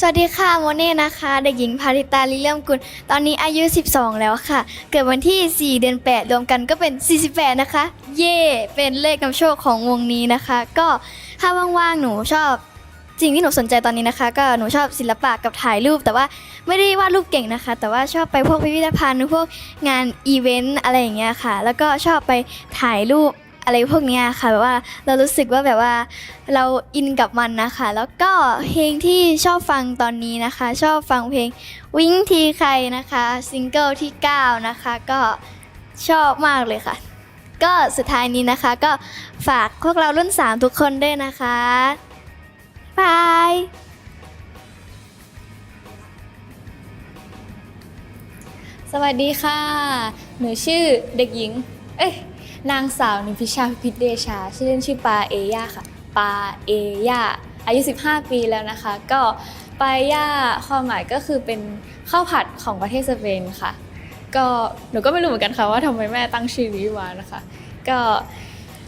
สวัสดีค่ะโมเน่นะคะ เด็กหญิงพาริตาลิเลียมกุล ตอนนี้อายุ 12 แล้วค่ะ เกิดวันที่ 4 เดือน 8 รวมกันก็เป็น 48 นะคะ เย่เป็นเลขนำโชคของวงนี้นะคะ ก็ถ้าว่างๆ หนูชอบสิ่งที่หนูสนใจตอนนี้นะคะ ก็หนูชอบศิลปะกับถ่ายรูป แต่ว่าไม่ได้วาดรูปเก่งนะคะ แต่ว่าชอบไปพวกพิพิธภัณฑ์พวกงานอีเวนต์อะไรอย่างเงี้ยค่ะ แล้วก็ชอบไปถ่ายรูป อะไรพวกนี้ค่ะแบบว่าเรารู้สึกว่าแบบว่าเราอินกับมันนะคะ แล้วก็เพลงที่ชอบฟังตอนนี้นะคะ ชอบฟังเพลงวิ่งทีใครนะคะซิงเกิลที่ 9 นะคะ ก็ชอบมากเลยค่ะ ก็สุดท้ายนี้นะคะ ก็ฝากพวกเรารุ่น 3 ทุกคนด้วยนะคะบายสวัสดีค่ะ หนูชื่อเด็กหญิง เอ้ย นางสาวนิพิชาพิพิธเดชา ชื่อเล่นชื่อปาเอย่าค่ะ ปาเอย่าอายุ 15 ปีแล้วนะคะ ก็ปาเอย่าความหมายก็คือเป็นข้าวผัดของประเทศสเปนค่ะ ก็หนูก็ไม่รู้เหมือนกันค่ะว่าทำไมแม่ตั้งชื่อนี้มานะคะ ก็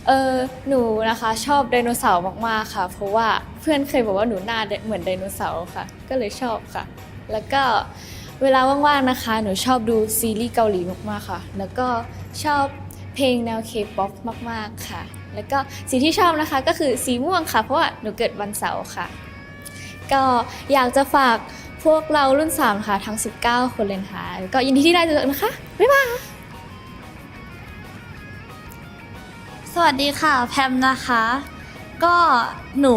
เออหนูนะคะชอบไดโนเสาร์มากๆค่ะ เพราะว่าเพื่อนเคยบอกว่าหนูหน้าเหมือนไดโนเสาร์ค่ะ ก็เลยชอบค่ะ แล้วก็เวลาว่างๆนะคะ หนูชอบดูซีรีส์เกาหลีมากๆค่ะ แล้วก็ชอบ เพลงแนวเคป๊อปมาก ๆ ค่ะ แล้วก็สีที่ชอบนะคะก็คือสีม่วงค่ะ เพราะว่าหนูเกิดวันเสาร์ค่ะ ก็อยากจะฝากพวกเรารุ่น 3 ค่ะทั้ง 19 คนเลยนะคะก็ยินดีที่ได้เจอกันนะคะ บ๊ายบาย สวัสดีค่ะ แพมนะคะ ก็หนู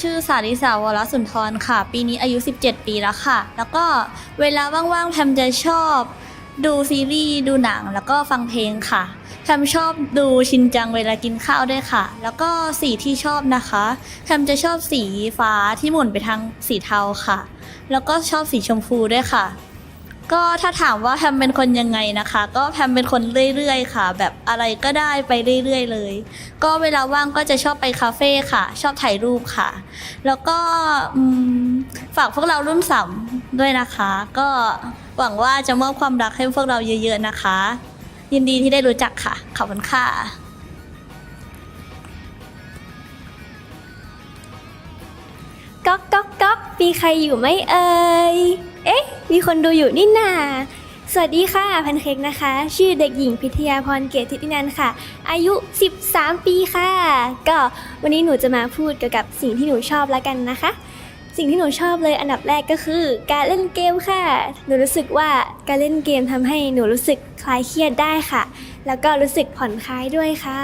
ชื่อสาริสาวรสุนทรค่ะ ปีนี้อายุ 17 ปีแล้วค่ะ แล้วก็เวลาว่างๆ แพมจะชอบ ดูซีรีส์ ดูหนัง แล้วก็ฟังเพลงค่ะ แพมชอบดูชินจังเวลากินข้าวด้วยค่ะ แล้วก็สีที่ชอบนะคะแพมจะชอบสีฟ้าที่หมุนไปทางสีเทาค่ะ แล้วก็ชอบสีชมพูด้วยค่ะ ก็ถ้าถามว่าแพมเป็นคนยังไงนะคะ ก็แพมเป็นคนเรื่อยๆ ค่ะ แบบอะไรก็ได้ไปเรื่อยๆเลย ก็เวลาว่างก็จะชอบไปคาเฟ่ค่ะ ชอบถ่ายรูปค่ะ แล้วก็ฝากพวกเรารุ่นสามด้วยนะคะ ก็หวังว่าจะมอบความรักให้พวกเราเยอะ ๆนะคะ ยินดีที่ได้รู้จักค่ะ ขอบคุณค่ะก๊อกก๊อกก๊อกมีใครอยู่ไหมเอ่ย เอ๊ะ มีคนดูอยู่นี่นาสวัสดีค่ะแพนเค้กนะคะ ชื่อเด็กหญิงพิทยาพรเกตทิตินันท์ค่ะ อายุ 13 ปีค่ะ ก็วันนี้หนูจะมาพูดเกี่ยวกับสิ่งที่หนูชอบแล้วกันนะคะ สิ่งที่หนูชอบเลยอันดับแรกก็คือ การเล่นเกมค่ะ หนูรู้สึกว่าการเล่นเกมทำให้หนูรู้สึกคลายเครียดได้ค่ะ แล้วก็รู้สึกผ่อนคลายด้วยค่ะ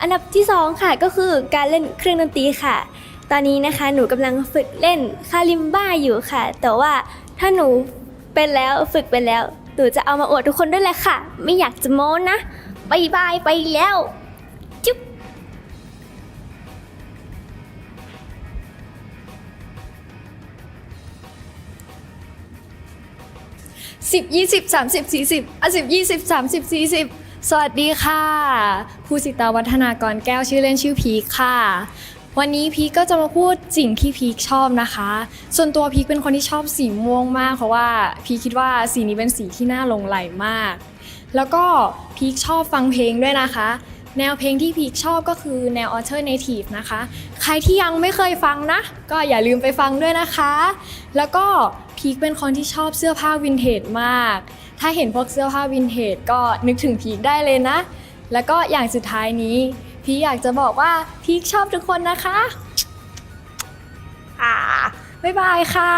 อันดับที่สองค่ะก็คือการเล่นเครื่องดนตรีค่ะ ตอนนี้นะคะหนูกำลังฝึกเล่นคาลิมบ้าอยู่ค่ะ แต่ว่าถ้าหนูเป็นแล้วฝึกเป็นแล้ว หนูจะเอามาอวดทุกคนด้วยแหละค่ะ ไม่อยากจะโม้นะบายบายไปแล้ว 10 20 30 40อะ10 20 30 40 สวัสดีค่ะ ภูสิตาวัฒนากรแก้วชื่อเล่นชื่อพีคค่ะ วันนี้พีคก็จะมาพูดสิ่งที่พีคชอบนะคะ ส่วนตัวพีคเป็นคนที่ชอบสีม่วงมาก เพราะว่าพีคคิดว่าสีนี้เป็นสีที่น่าลงไหลมาก แล้วก็พีคชอบฟังเพลงด้วยนะคะ แนวเพลงที่พีคชอบก็คือแนว alternative นะคะ ใครที่ยังไม่เคยฟังนะ ก็อย่าลืมไปฟังด้วยนะคะ แล้วก็พีคเป็นคนที่ชอบเสื้อผ้าวินเทจมาก ถ้าเห็นพวกเสื้อผ้าวินเทจก็นึกถึงพีคได้เลยนะ แล้วก็อย่างสุดท้ายนี้พีคอยากจะบอกว่าพีคชอบทุกคนนะคะอ่าบ๊ายบายค่ะ